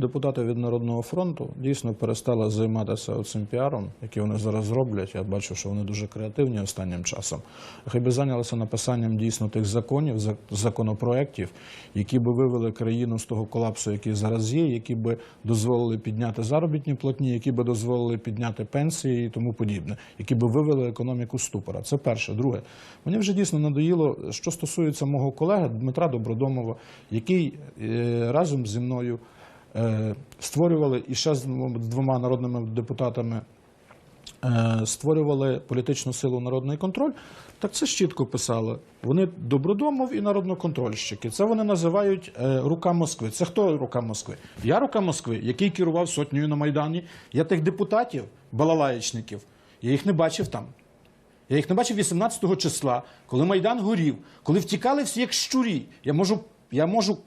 депутати від Народного фронту дійсно перестали займатися цим піаром, який вони зараз роблять. Я бачу, що вони дуже креативні останнім часом. Хай би зайнялися написанням дійсно тих законів, зак- законопроєктів, які би вивели країну з того колапсу, який зараз є, які би дозволили підняти заробітні платні, які би дозволили підняти пенсії і тому подібне, які би вивели економіку ступора. Це перше. Друге, мені вже дійсно надоїло, що стосується мого колеги Дмитра Добродомова, який е, разом зі мною створювали і ще з двома- народними депутатами е, створювали політичну силу народний контроль, так це ж чітко писали. Вони добродомов і народноконтрольщики. Це вони називають е, рука Москви. Це хто рука Москви? Я рука Москви, який керував сотнею на Майдані. Я тих депутатів, балалаєчників, я їх не бачив там. Я їх не бачив 18-го числа, коли Майдан горів, коли втікали всі як щурі. Я можу, я можу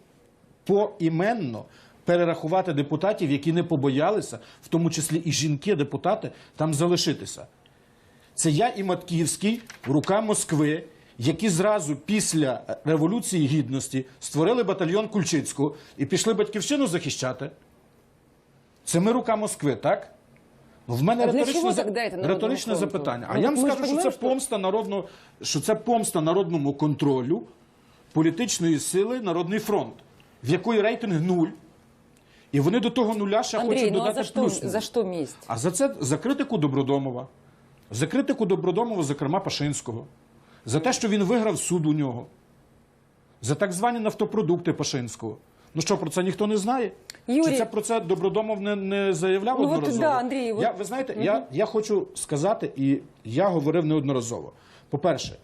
поіменно перерахувати депутатів, які не побоялися, в тому числі і жінки-депутати, там залишитися. Це я і Матківський, рука Москви, які зразу після Революції Гідності створили батальйон Кульчицького і пішли батьківщину захищати. Це ми рука Москви, так? В мене А за- риторичне запитання. А Ну, я вам скажу, що це помста народного, що це помста народному контролю політичної сили Народний фронт, в якої рейтинг нуль. І вони до того нуля ще Андрей, хочуть ну а додати за что, плюс. за что месть? А за це за критику Добродомова, за критику Добродомова, зокрема Пашинського, за те, що він виграв суд у нього, за так звані нафтопродукти Пашинського. Ну що, про це ніхто не знає? Юрій- Чи це про це Добродомов не, не заявляв Ну, одноразово? да, Андрій, я, ви знаєте, я, я хочу сказати, і я говорив неодноразово. По-перше,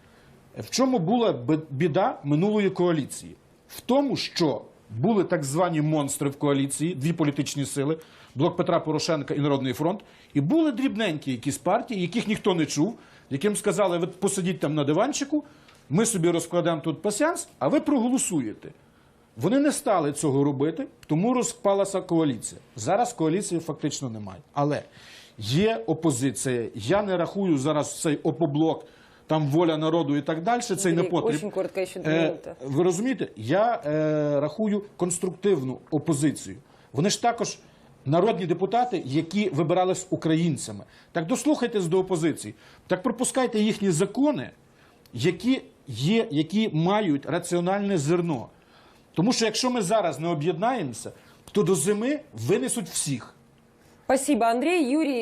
в чому була біда минулої коаліції? В тому, що були так звані монстри в коаліції, дві політичні сили, блок Петра Порошенка і Народний фронт, і були дрібненькі якісь партії, яких ніхто не чув, яким сказали, ви посидіть там на диванчику, ми собі розкладемо тут пасіанс, а ви проголосуєте. Вони не стали цього робити, тому розпалася коаліція. Зараз коаліції фактично немає. Але є опозиція. Я не рахую зараз цей опоблок, там воля народу і так далі. Цей Андрій, непотріб. очень коротко, ще дві Е, минути. ви розумієте? Я е, рахую конструктивну опозицію. Вони ж також народні депутати, які вибирались українцями. Так дослухайтесь до опозиції. Так пропускайте їхні закони, які є, які мають раціональне зерно. Тому що якщо ми зараз не об'єднаємося, то до зими винесуть всіх. Спасибо, Андрей. Юрий